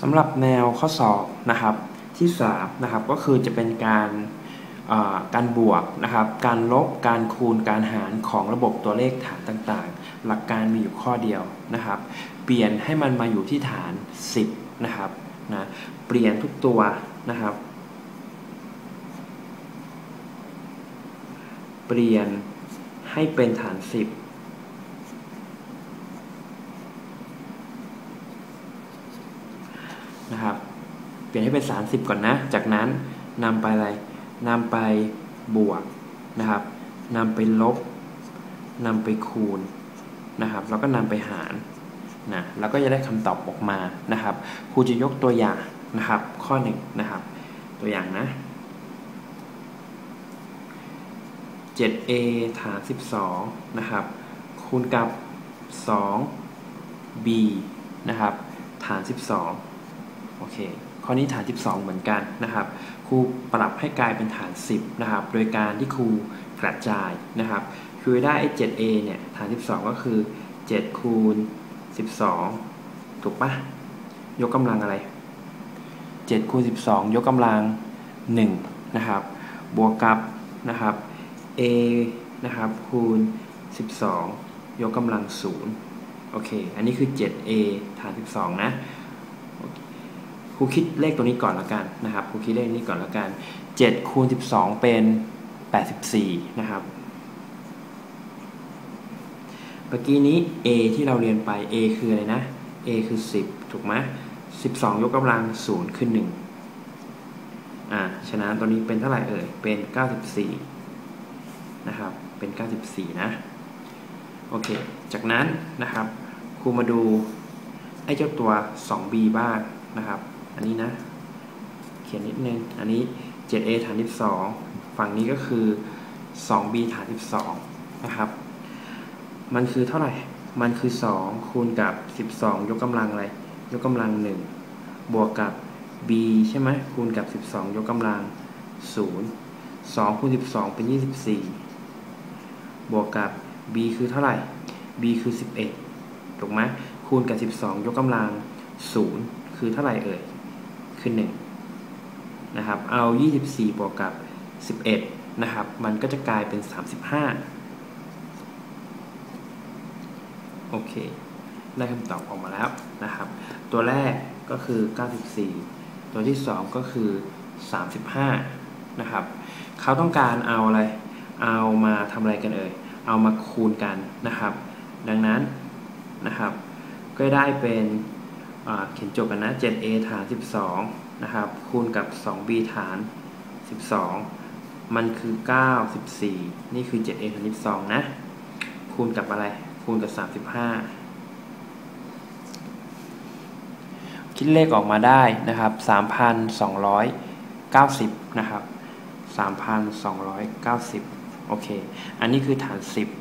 สำหรับแนวข้อสอบนะครับที่3นะครับก็คือจะเป็นการการบวกนะครับ การลบ การคูณ การหารของระบบตัวเลขฐานต่างๆ หลักการมีอยู่ข้อเดียวนะครับ เปลี่ยนให้มันมาอยู่ที่ฐาน 10นะครับนะเปลี่ยนทุกตัวนะครับ เปลี่ยนให้เป็นฐาน 10 นะครับ เปลี่ยนให้เป็น 30 ก่อนนะ จากนั้นนำไปอะไรนำไปบวกนะครับนำไปลบนำไปคูณนะครับ แล้วก็นำไปหารนะแล้วก็จะได้คำตอบออกมานะครับ ครูจะยกตัวอย่างนะครับ ข้อหนึ่งนะครับ ตัวอย่างนะ 7a ฐาน 12 นะครับ คูณกับ 2b นะครับ ฐาน 12 โอเค ข้อนี้ฐาน 12 เหมือนกันนะครับ ครูปรับให้กลายเป็นฐาน 10 นะครับ โดยการที่ครูกระจายนะครับ คือได้ 7a เนี่ย ฐาน 12 ก็คือ 7 คูณ 12 ถูกปะยกกำลังอะไร 7 คูณ 12 ยกกำลัง 1 นะครับ บวกกับนะครับ a นะครับ คูณ 12 ยกกำลัง 0 โอเค อันนี้คือ 7a ฐาน 12 นะ ครูคิดเลขตัวนี้ก่อนล้วกันนะครับครูคิดเลขนี้ก่อนล้วกัน7คูณ12 เป็น 84 นะครับเมื่อกี้นี้ a ที่เราเรียนไป a คืออะไรนะ a คือ 10 ถูกไหม12 ยกกำลัง0คือ1อ่า ฉะนั้นตัวนี้เป็นเท่าไหร่เอ่ย เป็น 94 นะครับ เป็น 94 นะ โอเค จากนั้นนะครับ ครูมาดูไอ้เจ้าตัว 2b บ้างนะครับ อันนี้นะ เขียนนิดนึง อันนี้ 7a ฐาน 12 ฝั่งนี้ก็คือ 2b ฐาน 12 นะครับ มันคือเท่าไหร่ มันคือ 2 คูณกับ 12 ยกกำลังอะไร ยกกำลัง 1 บวกกับ b ใช่ไหมคูณกับ 12 ยกกำลัง 0 2คูณ12 เป็น 24 บวกกับ b คือเท่าไหร่ b คือ 11 ถูกไหมคูณกับ 12 ยกกำลัง 0 คือเท่าไหร่เอ่ย คือ1นะครับเอา 24 บวกกับ 11 นะครับ มันก็จะกลายเป็น 35 โอเค ได้คำตอบออกมาแล้วนะครับ ตัวแรกก็คือ 94 ตัวที่ 2 ก็คือ 35 นะครับ เขาต้องการเอาอะไร เอามาทำอะไรกันเอ่ย เอามาคูณกันนะครับ ดังนั้นนะครับ ก็ได้เป็น เขียนจบกันนะ 7a ฐาน 12 นะครับ คูณกับ 2b ฐาน 12 มันคือ 94 นี่คือ 7a ฐาน 12 นะ คูณกับอะไร คูณกับ 35 คิดเลขออกมาได้นะครับ 3,290 นะครับ 3,290 โอเค อันนี้คือฐาน 10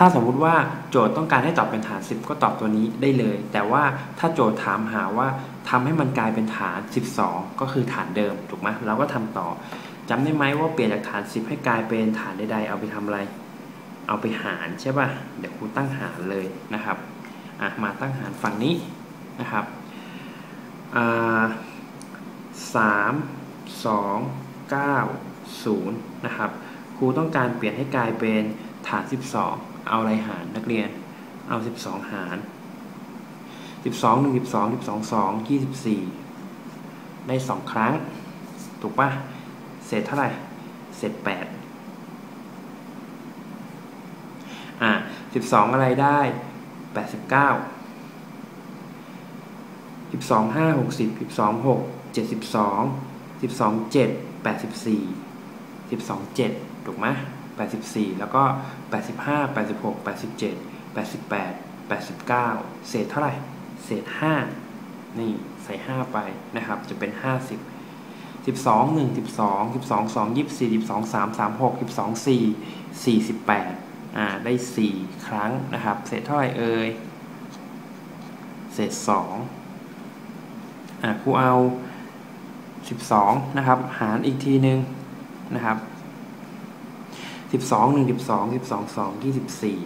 ถ้าสมมุติว่าโจทย์ต้องการให้ตอบเป็นฐาน 10 ก็ตอบตัวนี้ได้เลย แต่ว่าถ้าโจทย์ถามหาว่าทำให้มันกลายเป็นฐาน 12 ก็คือฐานเดิมถูกไหมเราก็ทำต่อจำได้ไหมว่าเปลี่ยนจากฐาน 10 ให้กลายเป็นฐานใดๆเอาไปทำอะไร เอาไปหารใช่ป่ะเดี๋ยวครูตั้งหารเลยนะครับอะมาตั้งหารฝั่งนี้นะครับสามสองเก้าศูนย์นะครับครูต้องการเปลี่ยนให้กลายเป็นฐาน 12 เอาอะไรหารนักเรียน เอา 12 หาร 12 1 12 12 2 24 ได้ 2 ครั้ง ถูกปะเศษเท่าไหร่ เศษ 8 อ่า 12 อะไรได้ 89 12 5 60 12 6 72 12 7 84 12 7 ถูกไหม 84 แล้วก็ 85 86 87 88 89 เศษเท่าไหร่ เศษ 5 นี่ใส่ 5 ไปนะครับ จะเป็น 50 12 1 12 12 2 24 12 3 36 12 4 48อ่าได้ 4 ครั้งนะครับ เศษเท่าไหร่เอ่ย เศษ 2อ่าครูเอา 12 นะครับ หารอีกทีนึงนะครับ สิบสองหนึ่งสิบสองสิบสองสองยี่สิบสี่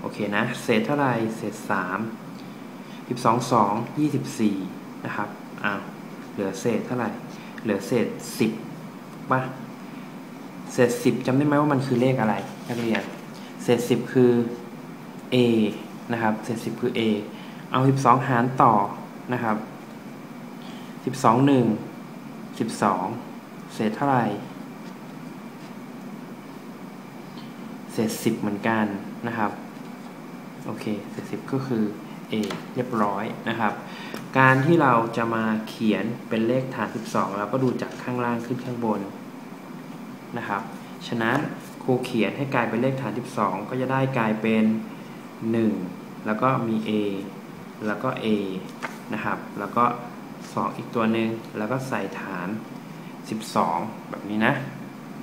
โอเคนะ เศษเท่าไรเศษสาม12 2 24นะครับอ้าวเหลือเศษเท่าไหร่ เหลือเศษ10ป่ะเศษ10จำได้ไหมว่ามันคือเลขอะไรนักเรียนเศษ10คือ a นะครับเศษ10คือ a เอา12หารต่อนะครับ12 1 12เศษเท่าไหร่ เศษ10 เหมือนกันนะครับโอเคเศษ10 ก็คือ a เรียบร้อยนะครับ การที่เราจะมาเขียนเป็นเลขฐาน 12เราก็ดูจากข้างล่างขึ้นข้างบนนะครับ ฉะนั้นครูเขียนให้กลายเป็นเลขฐาน 12 ก็จะได้กลายเป็น 1 แล้วก็มี a แล้วก็ a นะครับ แล้วก็ 2 อีกตัวหนึ่งแล้วก็ใส่ฐาน 12 แบบนี้นะ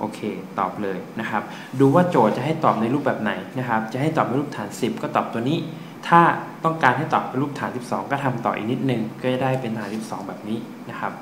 โอเค ตอบเลยนะครับ ดูว่าโจทย์จะให้ตอบในรูปแบบไหนนะครับ จะให้ตอบเป็นรูปฐาน 10 ก็ตอบตัวนี้ ถ้าต้องการให้ตอบเป็นรูปฐาน 12 ก็ทำต่ออีกนิดนึง ก็จะได้เป็นฐาน 12 แบบนี้นะครับ